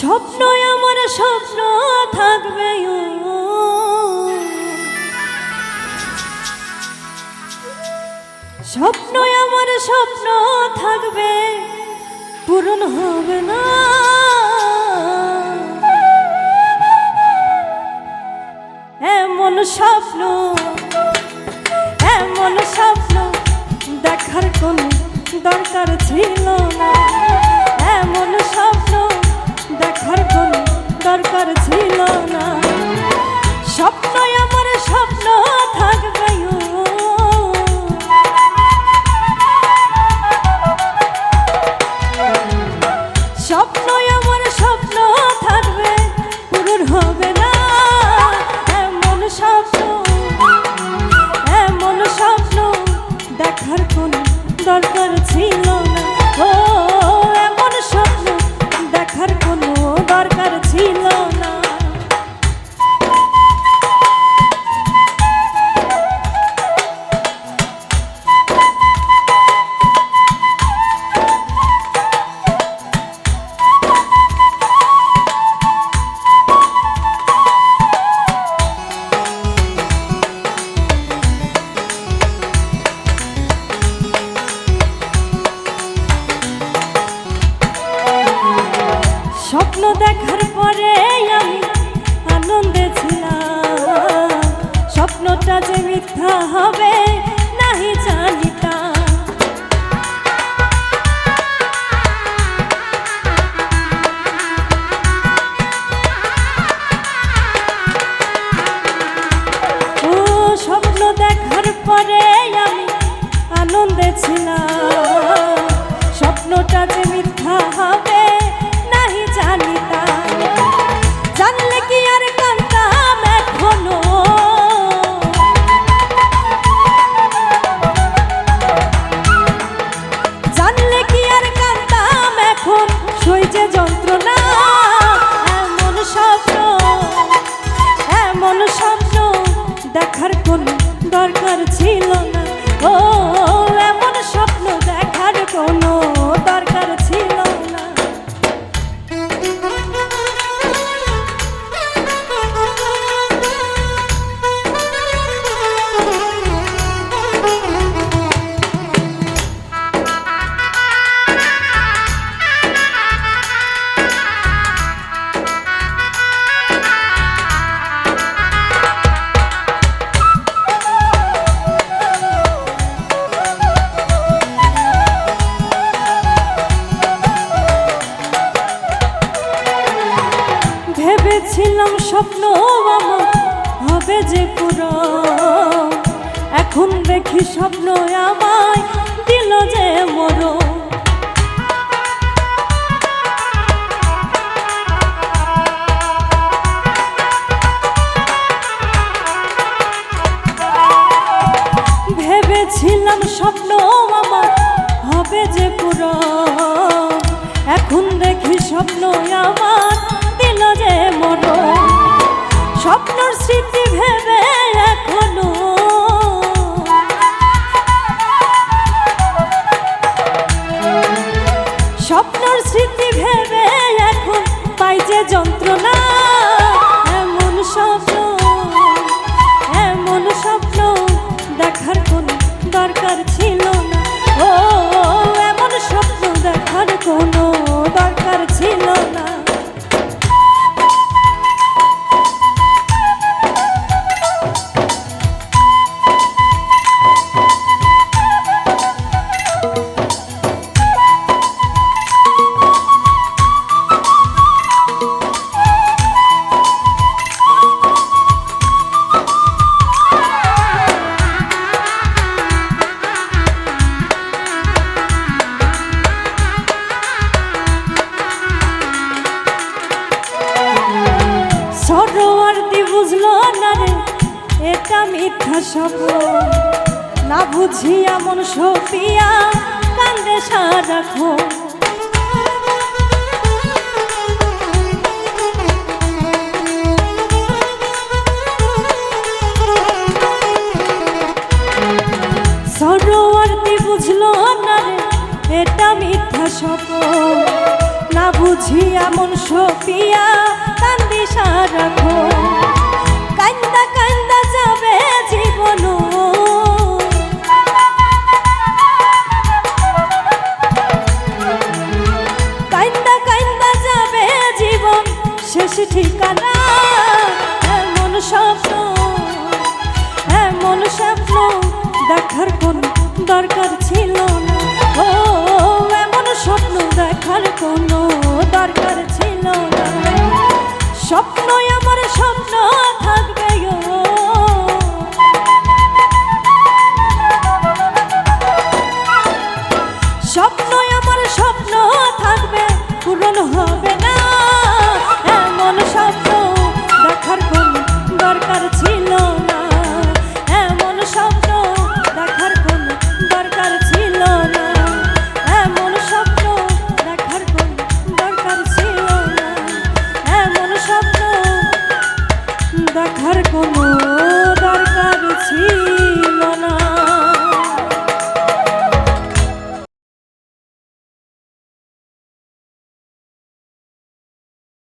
স্বপ্ন আমার স্বপ্ন থাকবে স্বপ্ন আমার স্বপ্ন থাকবে, পূরণ হবে না। এমন স্বপ্ন এমন স্বপ্ন দেখার কোনো দরকার ছিল না। দরকার ছিল না। স্বপ্ন কোনো দরকার ছিল না। ও এমন স্বপ্ন দেখার কোনো দরকার ছিল স্বপ্ন আমার হবে যে পুরো। এখন দেখি স্বপ্ন আমায় দিল যে মরো ভেবেছিলাম স্বপ্ন আমার হবে যে পুরো। এখন দেখি স্বপ্ন আমার ভেবে এখন পাই যে যন্ত্রণা। বুঝলো না রে, এটা মিথ্যা সব না বুঝিয়া মন সপিয়া কান্দে সারাখো সরোয়ার্দি বুঝলো না রে, এটা না এমন সপিয়া কান্দি সারাখো স্বপ্নই আমার স্বপ্ন থাকবে, পূরণ হবে না। এমন স্বপ্ন দেখার কোন দরকার ছিল না। এমন স্বপ্ন দেখার কোন দরকার ছিল না। এমন স্বপ্ন দেখার কোন দরকার ছিল না। এমন স্বপ্ন দেখার কোনো দরকার ছিল না।